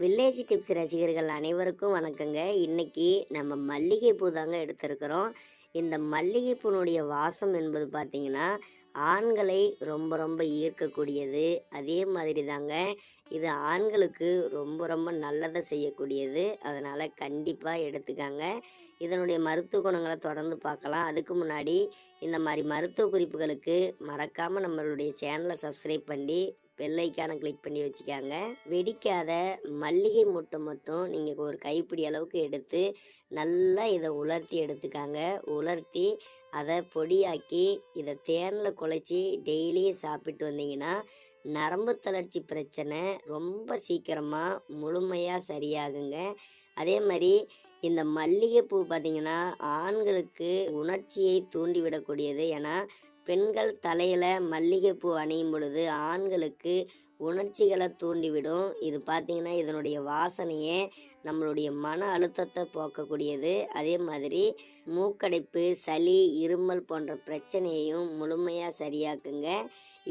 Village tips ரசிகர்கள் அனைவருக்கும் வணக்கங்க. இன்னைக்கு நம்ம மல்லிகைப்பூ தாங்க எடுத்திருக்கிறோம். இந்த மல்லிகைப்பூனுடைய வாசம் என்பது பார்த்தீங்கன்னா ஆண்களை ரொம்ப ரொம்ப ஈர்க்கக்கூடியது. அதே மாதிரி தாங்க இது ஆண்களுக்கு ரொம்ப ரொம்ப நல்லதை செய்யக்கூடியது. அதனால் கண்டிப்பாக எடுத்துக்காங்க. இதனுடைய மருத்துவ குணங்களை தொடர்ந்து பார்க்கலாம். அதுக்கு முன்னாடி இந்த மாதிரி மருத்துவ குறிப்புகளுக்கு மறக்காமல் நம்மளுடைய சேனலை சப்ஸ்கிரைப் பண்ணி பெல்லைக்கான கிளிக் பண்ணி வச்சுக்காங்க. வெடிக்காத மல்லிகை முட்டை மொத்தம் நீங்கள் ஒரு கைப்பிடி அளவுக்கு எடுத்து நல்லா இதை உலர்த்தி எடுத்துக்காங்க. உலர்த்தி அதை பொடியாக்கி இதை தேனில் குழைச்சி டெய்லியும் சாப்பிட்டு வந்தீங்கன்னா நரம்பு தளர்ச்சி பிரச்சனை ரொம்ப சீக்கிரமாக முழுமையாக சரியாகுங்க. அதே மாதிரி இந்த மல்லிகைப்பூ பார்த்திங்கன்னா ஆண்களுக்கு உணர்ச்சியை தூண்டிவிடக்கூடியது. ஏன்னா பெண்கள் தலையில் மல்லிகைப்பூ அணியும் பொழுது ஆண்களுக்கு உணர்ச்சிகளை தூண்டிவிடும். இது பார்த்திங்கன்னா இதனுடைய வாசனையே நம்மளுடைய மன அழுத்தத்தை போக்கக்கூடியது. அதே மாதிரி மூக்கடைப்பு சளி இருமல் போன்ற பிரச்சனையையும் முழுமையாக சரியாக்குங்க.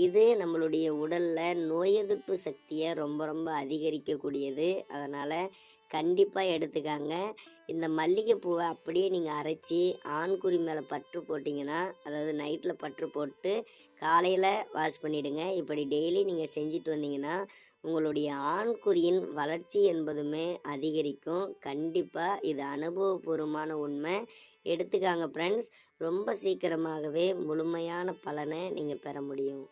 இது நம்மளுடைய உடலில் நோய் எதிர்ப்பு சக்தியை ரொம்ப ரொம்ப அதிகரிக்கக்கூடியது. அதனால் கண்டிப்பாக எடுத்துக்காங்க. இந்த மல்லிகைப்பூவை அப்படியே நீங்கள் அரைச்சி ஆண்குறி மேலே பற்று போட்டிங்கன்னா அதாவது நைட்டில் பற்று போட்டு காலையில் வாஷ் பண்ணிவிடுங்க இப்படி டெய்லி நீங்கள் செஞ்சுட்டு வந்தீங்கன்னா உங்களுடைய ஆண்குறியின் வளர்ச்சி என்பதுமே அதிகரிக்கும். கண்டிப்பாக இது அனுபவபூர்வமான உண்மை. எடுத்துக்காங்க ஃப்ரெண்ட்ஸ் ரொம்ப சீக்கிரமாகவே முழுமையான பலனை நீங்கள் பெற முடியும்.